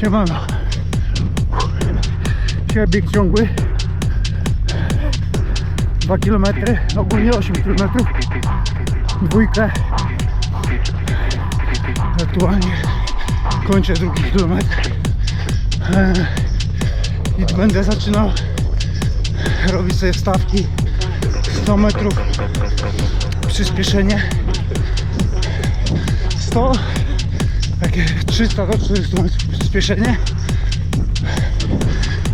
Siemano. Dzisiaj bieg ciągły. 2 km, ogólnie 8 km. Dwójkę. Aktualnie kończę drugi kilometr. E, I będę zaczynał robić sobie wstawki 100 metrów przyspieszenie 100 takie 300 do 400 metrów przyspieszenie.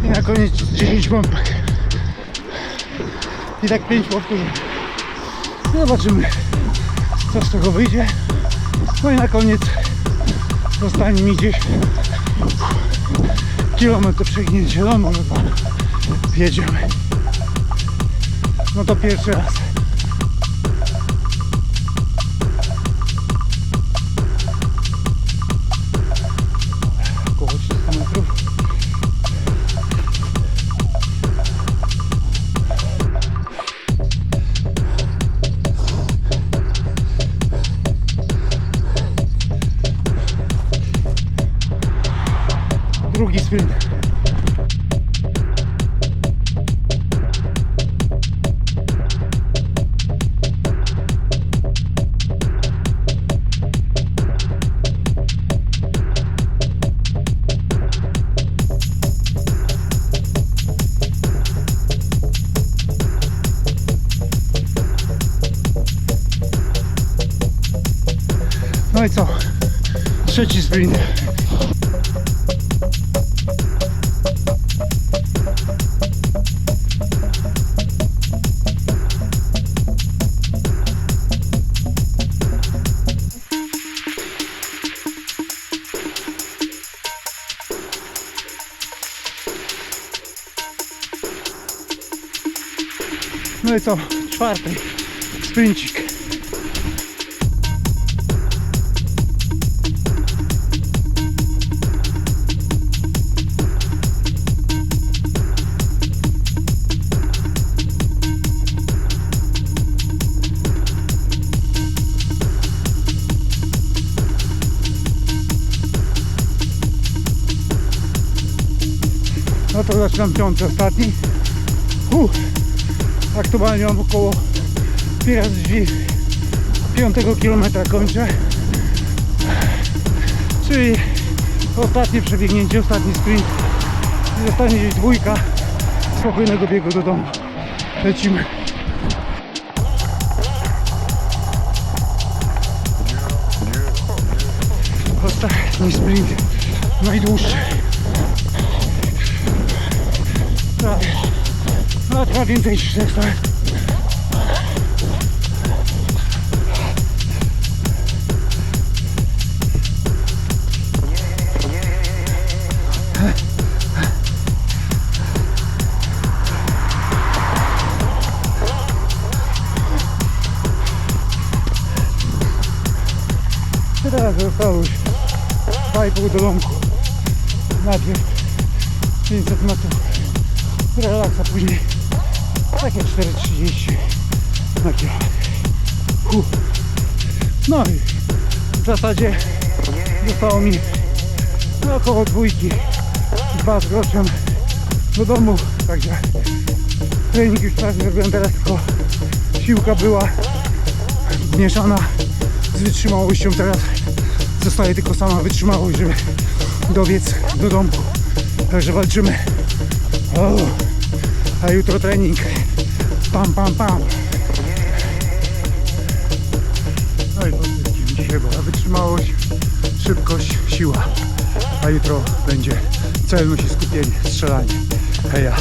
I na koniec 10 pompek. I tak 5 powtórzeń zobaczymy co z tego wyjdzie. No i na koniec zostanie mi gdzieś kilometr do przegnięcia no może dwa jedziemy. No to pierwszy raz drugi sprint No i co? Trzeci sprint. No i co? Czwarty sprincik. No to zaczynam piąty, ostatni. Uh, aktualnie mam około teraz drzwi piątego kilometra kończę. Czyli ostatnie przebiegnięcie, ostatni sprint. I zostanie gdzieś dwójka spokojnego biegu do domu. Lecimy. Ostatni sprint, najdłuższy. No trwa więcej niż 400 metrów. I Teraz zostało już 2,5 do domku. Najpierw 500 metrów relaksa później takie 4,30 na kilometr. No i w zasadzie zostało mi około dwójki, dwa z groszem do domu, także trening już prawie zrobiłem teraz tylko siłka była mieszana z wytrzymałością. Teraz zostaje tylko sama wytrzymałość, żeby dobiec do domku. Także walczymy. O, a jutro trening. Pam, pam, pam. No i po wszystkim dzisiaj była wytrzymałość, szybkość, siła. A jutro będzie celność i skupienie, strzelanie. Heja.